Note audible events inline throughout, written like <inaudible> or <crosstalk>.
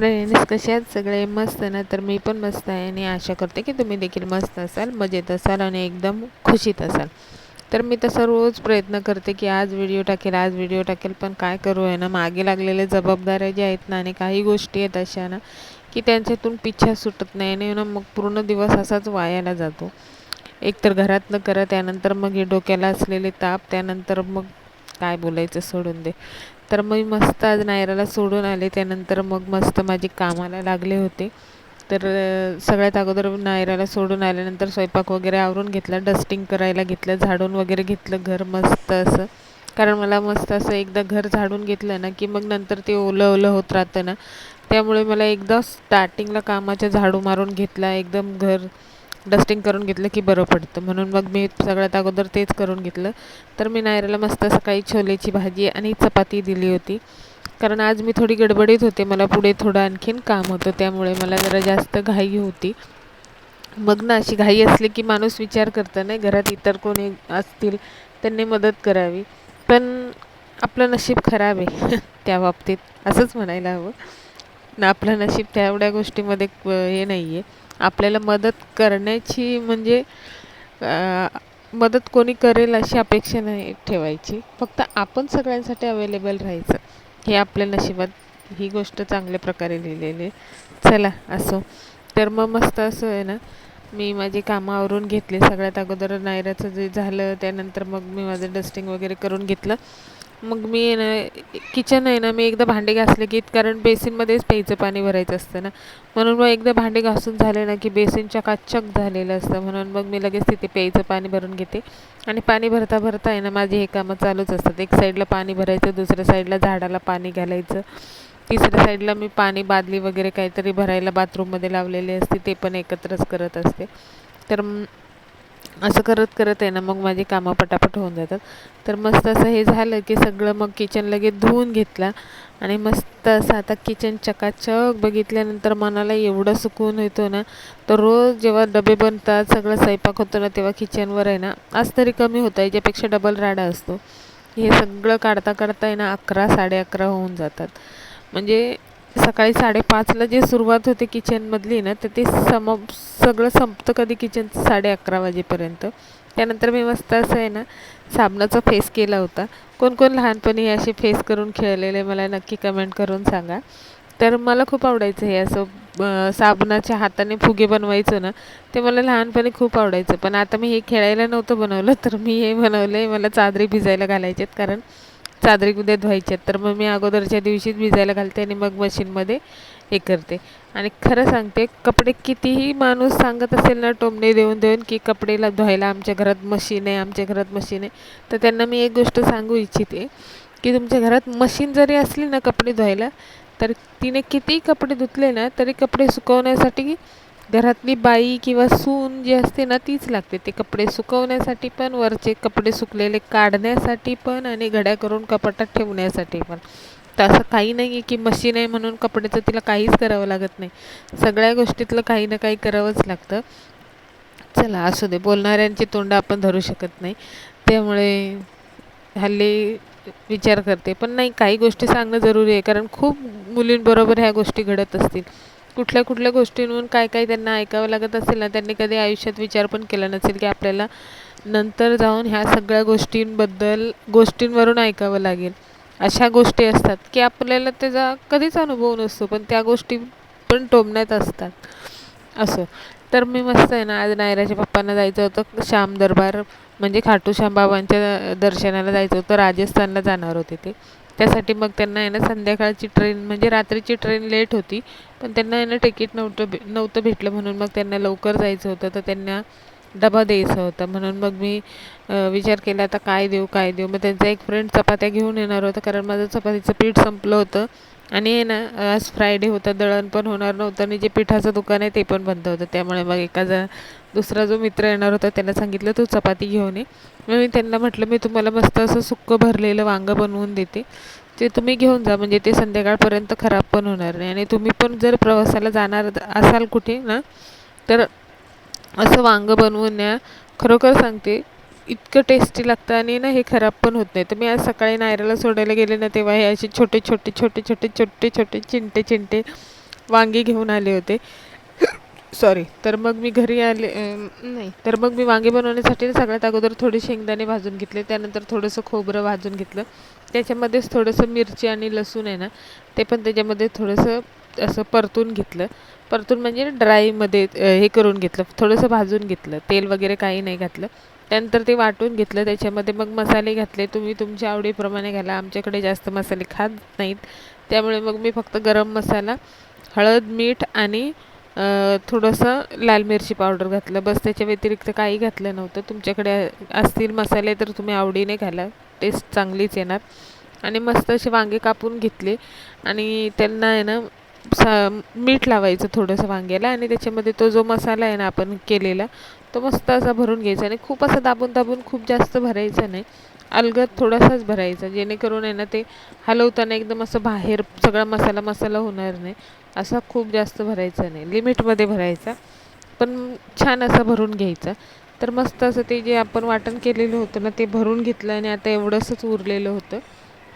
Friends कसे आहेत सगळे मस्त ना तर मी पण मस्त आहे आणि आशा करते की तुम्ही देखील मस्त असाल मजेत असाल आणि एकदम खुशीत असाल. तर मी तसं रोज प्रयत्न करते की आज व्हिडिओ टाकेल आज व्हिडिओ टाकेल पण काय करू आहे ना मागे लागलेल्या जबाबदाऱ्या ज्या आहेत ना आणि काही गोष्टी आहेत अशा ना की त्यांच्यातून पिच्छा सुटत नाही आणि ना मग पूर्ण दिवस असाच वायाला जातो. एकतर घरातनं करा त्यानंतर मग हे डोक्याला असलेले ताप त्यानंतर मग काय बोलायचं सोडून दे. तर मी मस्त आज नायराला सोडून आले. त्यानंतर मग मस्त माझी कामाला लागले होते. तर सगळ्यात अगोदर नायराला सोडून आल्यानंतर स्वयंपाक वगैरे आवरून घेतला. डस्टिंग करायला घेतलं. झाडून वगैरे घेतलं. घर मस्त असं. कारण मला मस्त असं एकदा घर झाडून घेतलं ना की मग नंतर ते ओलं ओलं होत राहतं ना. त्यामुळे मला एकदा स्टार्टिंगला कामाच्या झाडू मारून घेतला. एकदम घर डस्टिंग करून घेतलं की बरं पडतं. म्हणून मग मी सगळ्यात अगोदर तेच करून घेतलं. तर मी नायराला मस्त सकाळी छोलेची भाजी आणि चपाती दिली होती. कारण आज मी थोडी गडबडीत होते. मला पुढे थोडं आणखीन काम होतं. त्यामुळे मला जरा जास्त घाई होती. मग ना अशी घाई असली की माणूस विचार करतं नाही घरात इतर कोणी असतील त्यांनी मदत करावी. पण आपलं नशीब खराब आहे <laughs> त्या बाबतीत. असंच म्हणायला हवं. ना आपलं नशीब त्या एवढ्या गोष्टीमध्ये हे नाही आहे आपल्याला मदत करण्याची म्हणजे मदत कोणी करेल अशी अपेक्षा नाही ठेवायची. फक्त आपण सगळ्यांसाठी अवेलेबल राहायचं. हे आपल्या नशिबात ही गोष्ट चांगल्या प्रकारे लिहिलेली आहे. चला असो. तर मग मस्त असं आहे ना मी माझी कामं आवरून घेतले. सगळ्यात अगोदर नायराचं जे झालं त्यानंतर मग मी माझं डस्टिंग वगैरे करून घेतलं. मग मी आहे ना किचन आहे ना मी एकदा भांडे घासले की कारण बेसिनमध्येच प्यायचं पाणी भरायचं असतं ना. म्हणून मग एकदा भांडे घासून झाले ना की बेसिन चकाचक झालेलं असतं. म्हणून मग मी लगेच तिथे प्यायचं पाणी भरून घेते. आणि पाणी भरता भरता आहे ना माझी हे कामं चालूच असतात. एक साईडला पाणी भरायचं दुसऱ्या साईडला झाडाला पाणी घालायचं. तिसऱ्या साईडला मी पाणी बादली वगैरे काहीतरी भरायला बाथरूममध्ये लावलेले असते ते पण एकत्रच करत असते. तर असं करत करत आहे ना मग माझी कामं पटापट होऊन जातात. तर मस्त असं हे झालं की सगळं मग किचन लगेच धुवून घेतला. आणि मस्त असं आता किचन चकाचक बघितल्यानंतर मनाला एवढं सुकून येतो ना तर रोज जेव्हा डबे बनतात सगळं स्वयंपाक होतो ना तेव्हा किचनवर आहे ना आज तरी कमी होतं याच्यापेक्षा डबल राडा असतो. हे सगळं काढता काढता आहे ना अकरा साडे अकरा होऊन जातात. म्हणजे सकाळी साडेपाचला जे सुरुवात होते किचनमधली ना तर ते सम सगळं संपतं कधी किचनचं साडे अकरा वाजेपर्यंत. त्यानंतर मी मस्त असं आहे ना साबणाचा फेस केला होता. कोण कोण लहानपणी असे फेस करून खेळलेले मला नक्की कमेंट करून सांगा. तर मला खूप आवडायचं हे असं साबणाच्या हाताने फुगे बनवायचं ना ते मला लहानपणी खूप आवडायचं. पण आता मी हे खेळायला नव्हतं बनवलं तर मी हे बनवलं आहे मला चादरी भिजायला घालायचे आहेत कारण चादरी उद्या धुवायचे आहेत? तर मग मी अगोदरच्या दिवशीच भिजायला घालते आणि मग मशीनमध्ये हे करते. आणि खरं सांगते कपडे कितीही माणूस सांगत असेल ना टोमणे देऊन देऊन की कपडेला धुवायला आमच्या घरात मशीन आहे आमच्या घरात मशीन आहे तर त्यांना मी एक गोष्ट सांगू इच्छिते की तुमच्या घरात मशीन जरी असली ना कपडे धुवायला तर तिने कितीही कपडे धुतले ना तरी कपडे सुकवण्यासाठी घरातली बाई किंवा सून जी असते ना तीच लागते. ते कपडे सुकवण्यासाठी पण वरचे कपडे सुकलेले काढण्यासाठी पण आणि घड्या करून कपाटात ठेवण्यासाठी पण. तर असं काही नाही आहे की मशीन आहे म्हणून कपड्याचं तिला काहीच करावं लागत नाही. सगळ्या गोष्टीतलं काही ना काही करावंच लागतं. चला असू दे. बोलणाऱ्यांची तोंड आपण धरू शकत नाही. त्यामुळे हल्ली विचार करते. पण नाही काही गोष्टी सांगणं जरुरी आहे. कारण खूप मुलींबरोबर ह्या गोष्टी घडत असतील. कुठल्या कुठल्या गोष्टींवरून काय काय त्यांना ऐकावं लागत असेल ना त्यांनी कधी आयुष्यात विचार पण केला नसेल की आपल्याला नंतर जाऊन ह्या सगळ्या गोष्टींबद्दल गोष्टींवरून ऐकावं लागेल. अशा गोष्टी असतात की आपल्याला त्याचा कधीच अनुभव नसतो पण त्या गोष्टी पण टोमण्यात असतात. असं. तर मी मस्त आहे ना आज नायराच्या पप्पांना जायचं होतं. श्याम दरबार म्हणजे खाटू श्याम बाबांच्या दर्शनाला जायचं होतं. राजस्थानला जाणार होते ते. त्यासाठी मग त्यांना आहे ना संध्याकाळची ट्रेन म्हणजे रात्रीची ट्रेन लेट होती. पण त्यांना आहे ना तिकीट नव्हतं भे नव्हतं भेटलं म्हणून मग त्यांना लवकर जायचं होतं. तर त्यांना डबा द्यायचा होता. म्हणून मग मी विचार केला आता काय देऊ काय देऊ? मग त्यांचा एक फ्रेंड चपात्या घेऊन येणार होता. कारण माझं चपातीचं पीठ संपलं होतं. आणि हे ना आज फ्रायडे होता दळण पण होणार नव्हतं आणि जे पिठाचं दुकान आहे ते पण बंद होतं. त्यामुळे मग एका दुसरा जो मित्र येणार होता त्याला सांगितलं तू चपाती घेऊन ये. मग मी त्यांना म्हटलं मी तुम्हाला मस्त असं सुक्कं भरलेलं वांगं बनवून देते. ते तुम्ही घेऊन जा म्हणजे ते संध्याकाळपर्यंत खराब पण होणार नाही. आणि तुम्ही पण जर प्रवासाला जाणार असाल कुठे ना तर असं वांगं बनवून या खरोखर सांगते इतकं टेस्टी लागतं आणि ना हे खराब पण होत नाही. तर मी आज सकाळी नायराला सोडायला गेले ना तेव्हा हे असे छोटे छोटे छोटे छोटे छोटे छोटे चिंटे चिंटे वांगी घेऊन आले होते. सॉरी तर मग मी घरी आले नाही. तर मग मी वांगे बनवण्यासाठी सगळ्यात अगोदर थोडे शेंगदाणे भाजून घेतले. त्यानंतर थोडंसं खोबरं भाजून घेतलं. त्याच्यामध्येच थोडंसं मिरची आणि लसूण आहे ना ते पण त्याच्यामध्ये थोडंसं असं परतून घेतलं. परतून म्हणजे ड्रायमध्ये हे करून घेतलं. थोडंसं भाजून घेतलं. तेल वगैरे काही नाही घातलं. त्यानंतर ते वाटून घेतलं त्याच्यामध्ये. मग मसाले घातले. तुम्ही तुमच्या आवडीप्रमाणे घाला. आमच्याकडे जास्त मसाले खात नाहीत. त्यामुळे मग मी फक्त गरम मसाला हळद मीठ आणि थोडंसं लाल मिरची पावडर घातलं. बस त्याच्या व्यतिरिक्त काही घातलं नव्हतं. तुमच्याकडे असतील मसाले तर तुम्ही आवडीने घाला. टेस्ट चांगलीच येणार. आणि मस्त असे वांगे कापून घेतले. आणि त्यांना आहे ना सा मीठ लावायचं थोडंसं वांग्याला. आणि त्याच्यामध्ये तो जो मसाला आहे ना आपण केलेला तो मस्त असा भरून घ्यायचा आणि खूप असं दाबून दाबून खूप जास्त भरायचा नाही. अलगद थोडासाच भरायचा जेणेकरून आहे ना ते हलवताना एकदम असं बाहेर सगळा मसाला मसाला होणार नाही. असा खूप जास्त भरायचा नाही. लिमिटमध्ये भरायचा. पण छान असा भरून घ्यायचा. तर मस्त असं ते जे आपण वाटण केलेलं होतं ना ते भरून घेतलं आणि आता एवढंसंच उरलेलं होतं.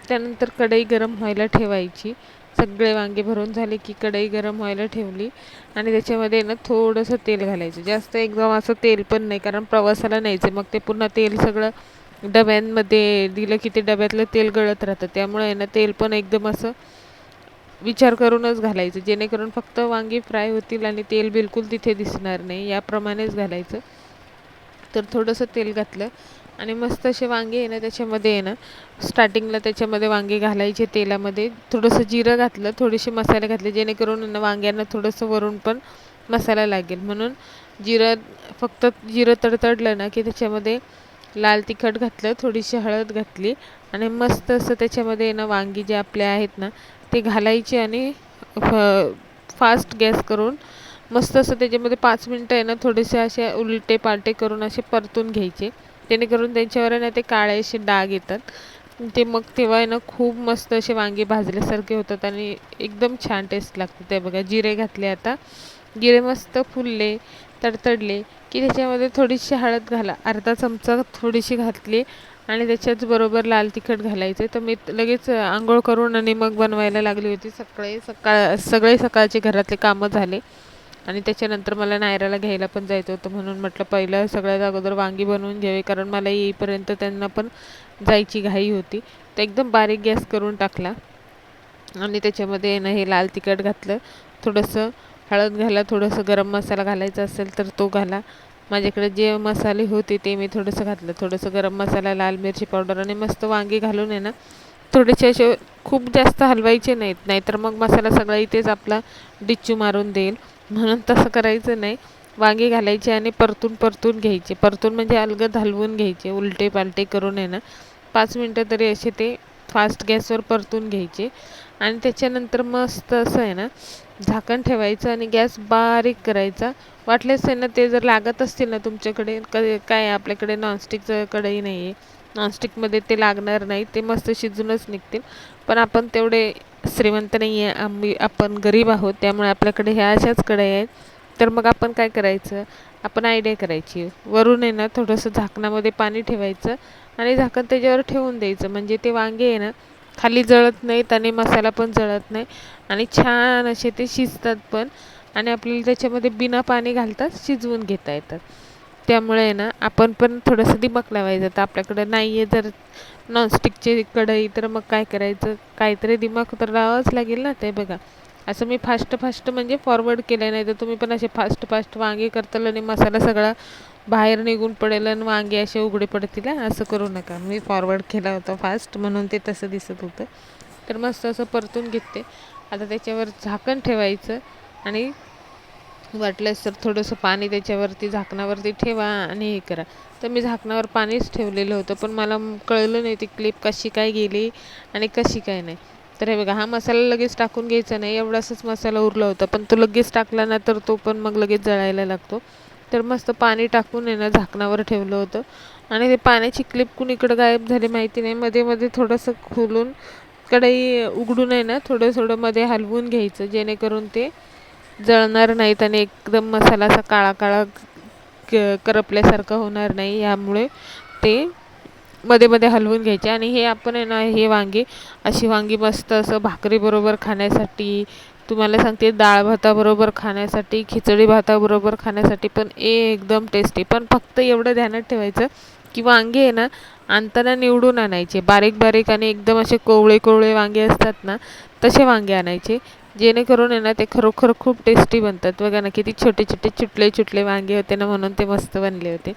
त्यानंतर कढई गरम व्हायला ठेवायची. सगळे वांगे भरून झाले की कढई गरम व्हायला ठेवली. आणि त्याच्यामध्ये ना थोडंसं तेल घालायचं. जास्त एकदम असं तेल पण नाही कारण प्रवासाला न्यायचं. मग ते पुन्हा तेल सगळं डब्यांमध्ये दिलं की ते डब्यातलं तेल गळत राहतं. त्यामुळे ना तेल पण एकदम असं विचार करूनच घालायचं. जेणेकरून फक्त वांगी फ्राय होतील आणि तेल बिलकुल तिथे दिसणार नाही. याप्रमाणेच घालायचं. तर थोडंसं तेल घातलं. आणि मस्त असे वांगे आहे ना त्याच्यामध्ये आहे ना स्टार्टिंगला त्याच्यामध्ये वांगे घालायचे तेलामध्ये. थोडंसं जिरं घातलं थोडेसे मसाले घातले जेणेकरून वांग्यांना थोडंसं वरून पण मसाला लागेल. म्हणून जिरं फक्त जिरं तडतडलं ना की त्याच्यामध्ये लाल तिखट घातलं थोडीशी हळद घातली आणि मस्त असं त्याच्यामध्ये ना वांगी जे आपले आहेत ना ते घालायचे आणि फास्ट गॅस करून मस्त असं त्याच्यामध्ये पाच मिनटं आहे ना थोडेसे असे उलटे पालटे करून असे परतून घ्यायचे. जेणेकरून त्यांच्यावर आहे ना ते काळे असे डाग येतात. ते मग तेव्हा आहे ना खूप मस्त असे वांगे भाजल्यासारखे होतात आणि एकदम छान टेस्ट लागते ते बघा. जिरे घातले आता. जिरे मस्त फुलले तडतडले की त्याच्यामध्ये थोडीशी हळद घाला. अर्धा चमचा थोडीशी घातली आणि त्याच्याच बरोबर लाल तिखट घालायचे. तर मी लगेच आंघोळ करून आणि मग बनवायला लागली होती. सकाळी सकाळ सगळे सकाळचे घरातले कामं झाले. आणि त्याच्यानंतर मला नायराला घ्यायला पण जायचं होतं म्हणून म्हटलं पहिलं सगळ्यात अगोदर वांगी बनवून घ्यावी कारण मला येईपर्यंत त्यांना पण जायची घाई होती. तर एकदम बारीक गॅस करून टाकला आणि त्याच्यामध्ये ना हे लाल तिखट घातलं. थोडंसं हळद घाला थोडंसं गरम मसाला घालायचा असेल तर तो घाला. माझ्याकडे जे मसाले होते ते मी थोडंसं घातलं. थोडंसं गरम मसाला लाल मिरची पावडर आणि मस्त वांगी घालून आहे ना थोडेसे असे खूप जास्त हलवायचे नाहीत. नाहीतर मग मसाला सगळा इथेच आपला डिच्चू मारून देईल. म्हणून तसं करायचं नाही. वांगे घालायचे आणि परतून परतून घ्यायचे. परतून म्हणजे अलगद हलवून घ्यायचे उलटे पालटे करून आहे ना. पाच मिनटं तरी असे ते फास्ट गॅसवर परतून घ्यायचे. आणि त्याच्यानंतर मस्त असं आहे ना झाकण ठेवायचं आणि गॅस बारीक करायचा. वाटलेच आहे ना ते जर लागत असतील ना तुमच्याकडे क काय आपल्याकडे नॉनस्टिकचं कढई नाही आहे नॉनस्टिकमध्ये ते लागणार नाही ते मस्त शिजूनच निघतील. पण आपण तेवढे श्रीमंत नाही आहे आम्ही आपण गरीब आहोत त्यामुळे आपल्याकडे ह्या अशाच कढई आहेत. तर मग आपण काय करायचं? आपण आयडिया करायची. वरून आहे ना थोडंसं झाकणामध्ये पाणी ठेवायचं आणि झाकण त्याच्यावर ठेवून द्यायचं. म्हणजे ते वांगे आहे ना खाली जळत नाहीत आणि मसाला पण जळत नाही. आणि छान असे ते शिजतात पण आणि आपल्याला त्याच्यामध्ये बिना पाणी घालताच शिजवून घेता येतात. त्यामुळे ना आपण पण थोडंसं दिमक लावायचं. तर आपल्याकडं नाही आहे जर नॉनस्टिकची कढई तर मग काय करायचं? काहीतरी दिमाग तर लावावंच लागेल ना ते बघा. असं मी फास्ट फास्ट म्हणजे फॉरवर्ड केलं नाही तर तुम्ही पण असे फास्ट फास्ट वांगे करताल आणि मसाला सगळा बाहेर निघून पडेल आणि वांगे असे उघडे पडतील असं करू नका. मी फॉरवर्ड केला होता फास्ट म्हणून ते तसं दिसत होतं. तर मस्त असं परतून घेते आता त्याच्यावर झाकण ठेवायचं आणि वाटल्यास तर थोडंसं पाणी त्याच्यावरती झाकणावरती ठेवा आणि हे करा. तर मी झाकणावर पाणीच ठेवलेलं होतं पण मला कळलं नाही ती क्लिप कशी काय गेली आणि कशी काय नाही. तर हे बघा हा मसाला लगेच टाकून घ्यायचा नाही एवढासाच मसाला उरला होता पण तो लगेच टाकला ना तर तो पण मग लगेच जळायला लागतो. तर मस्त पाणी टाकून आहे ना झाकणावर ठेवलं होतं. आणि ते पाण्याची क्लिप कुणीकडं गायब झाली माहिती नाही मध्ये मध्ये थोडंसं खोलून कढई उघडून आहे ना थोडं थोडं मध्ये हलवून घ्यायचं जेणेकरून ते जळणार नाहीत आणि एकदम मसाला असा काळा काळा क करपल्यासारखं होणार नाही यामुळे ते मध्ये मध्ये हलवून घ्यायचे. आणि हे आपण आहे ना हे वांगे अशी वांगी मस्त असं भाकरीबरोबर खाण्यासाठी तुम्हाला सांगते डाळ भाताबरोबर खाण्यासाठी खिचडी भाताबरोबर खाण्यासाठी पण एकदम टेस्टी पण फक्त एवढं ध्यानात ठेवायचं की वांगे आहे ना आणताना निवडून आणायचे. बारीक बारीक आणि एकदम असे कोवळे कोवळे वांगे असतात ना तसे वांगे आणायचे. जेणेकरून आहे ना ते खरोखर खूप टेस्टी बनतात. बघा ना किती छोटे छोटे चुटले चुटले वांगे होते ना म्हणून ते मस्त बनले होते.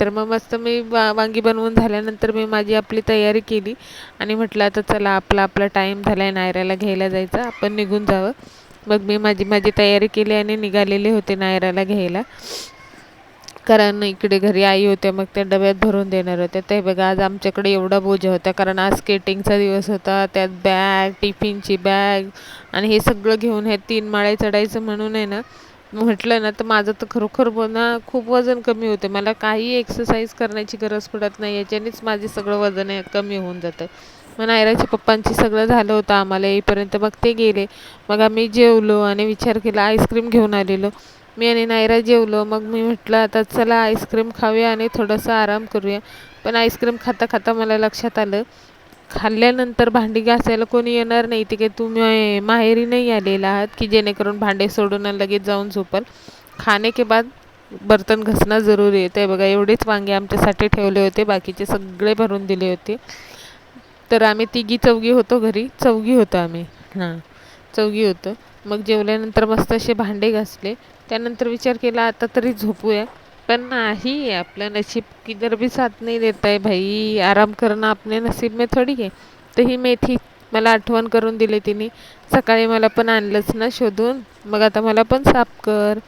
तर मग मस्त मी वा वांगी बनवून झाल्यानंतर मी माझी आपली तयारी केली. आणि म्हटलं आता चला आपला आपला टाईम झाला आहे नायराला घ्यायला जायचं. आपण निघून जावं. मग मी माझी माझी तयारी केली आणि निघालेले होते नायराला घ्यायला. कारण इकडे घरी आई होते मग त्या डब्यात भरून देणार होत्या ते बघा आज आमच्याकडे एवढा बोजा होता कारण आज स्केटिंगचा दिवस होता त्यात बॅग टिफिनची बॅग आणि हे सगळं घेऊन हे तीन माळे चढायचं म्हणून आहे ना म्हटलं ना तर माझं तर खरोखर ना खूप वजन कमी होते. मला काही एक्सरसाइज करण्याची गरज पडत नाही याच्यानेच माझे सगळं वजन आहे कमी होऊन जातं. मग नायराच्या पप्पांची सगळं झालं होतं आम्हाला येईपर्यंत मग ते गेले. मग आम्ही जेवलो आणि विचार केला आईस्क्रीम घेऊन आलेलो. मी आणि नायरा जेवलो. मग मी म्हटलं आता चला आईस्क्रीम खाऊया आणि थोडंसं आराम करूया. पण आईस्क्रीम खाता खाता मला लक्षात आलं खाल्ल्यानंतर भांडी घासायला कोणी येणार नाही. तिकडे तुम्ही माहेरी नाही आलेला आहात की जेणेकरून भांडे सोडून लगेच जाऊन झोपल. खाणे के बाद बर्तन घसणं जरुरी आहे. ते बघा एवढेच वांगे आमच्यासाठी ठेवले होते. बाकीचे सगळे भरून दिले होते. तर आम्ही तिघी चौघी होतो घरी. चौघी होतो आम्ही. हां चौघी होतो. मग जेवल्यानंतर मस्त असे भांडे घासले. त्यानंतर विचार केला आता तरी झोपूया. पण नाही आपलं नशीब किधर भी साथ नाही देत आहे भाई. आराम करणं आपले नसीब में थोडी आहे. तर ही मेथी मला आठवण करून दिली तिने. सकाळी मला पण आणलंच ना शोधून? मग आता मला पण साफ कर.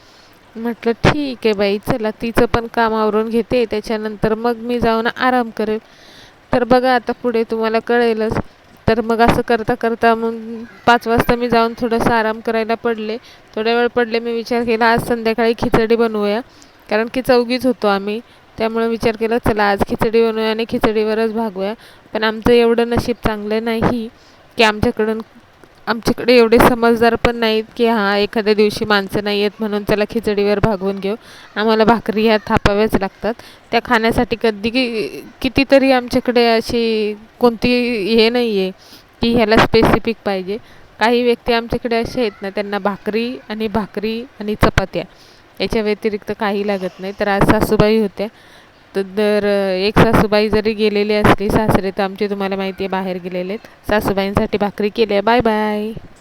म्हटलं ठीक आहे बाई चला तिचं पण काम आवरून घेते. त्याच्यानंतर मग मी जाऊन आराम करेल. तर बघा आता पुढे तुम्हाला कळेलच. तर मग असं करता करता मग पाच वाजता मी जाऊन थोडंसं आराम करायला पडले. थोड्या वेळ पडले मी विचार केला आज संध्याकाळी खिचडी बनवूया. कारण की चौघीच होतो आम्ही. त्यामुळे विचार केला चला आज खिचडी बनवूया आणि खिचडीवरच भागूया. पण आमचं एवढं नशीब चांगलं नाही की आमच्याकडून आमच्याकडे एवढे समजदार पण नाहीत की हां एखाद्या दिवशी माणसं नाही आहेत म्हणून त्याला खिचडीवर भागवून घेऊ. आम्हाला भाकरी ह्या थापाव्याच लागतात. त्या खाण्यासाठी कधी की कितीतरी आमच्याकडे अशी कोणती हे नाही आहे की ह्याला स्पेसिफिक पाहिजे. काही व्यक्ती आमच्याकडे असे आहेत ना त्यांना भाकरी आणि भाकरी आणि चपात्या याच्या व्यतिरिक्त काही लागत नाही. तर आज सासूबाई होत्या. तर एक सासूबाई जरी गेलेली असली सासरे तर आमचे तुम्हाला माहिती आहे बाहेर गेलेले आहेत. सासूबाईंसाठी भाकरी केली आहे बाय बाय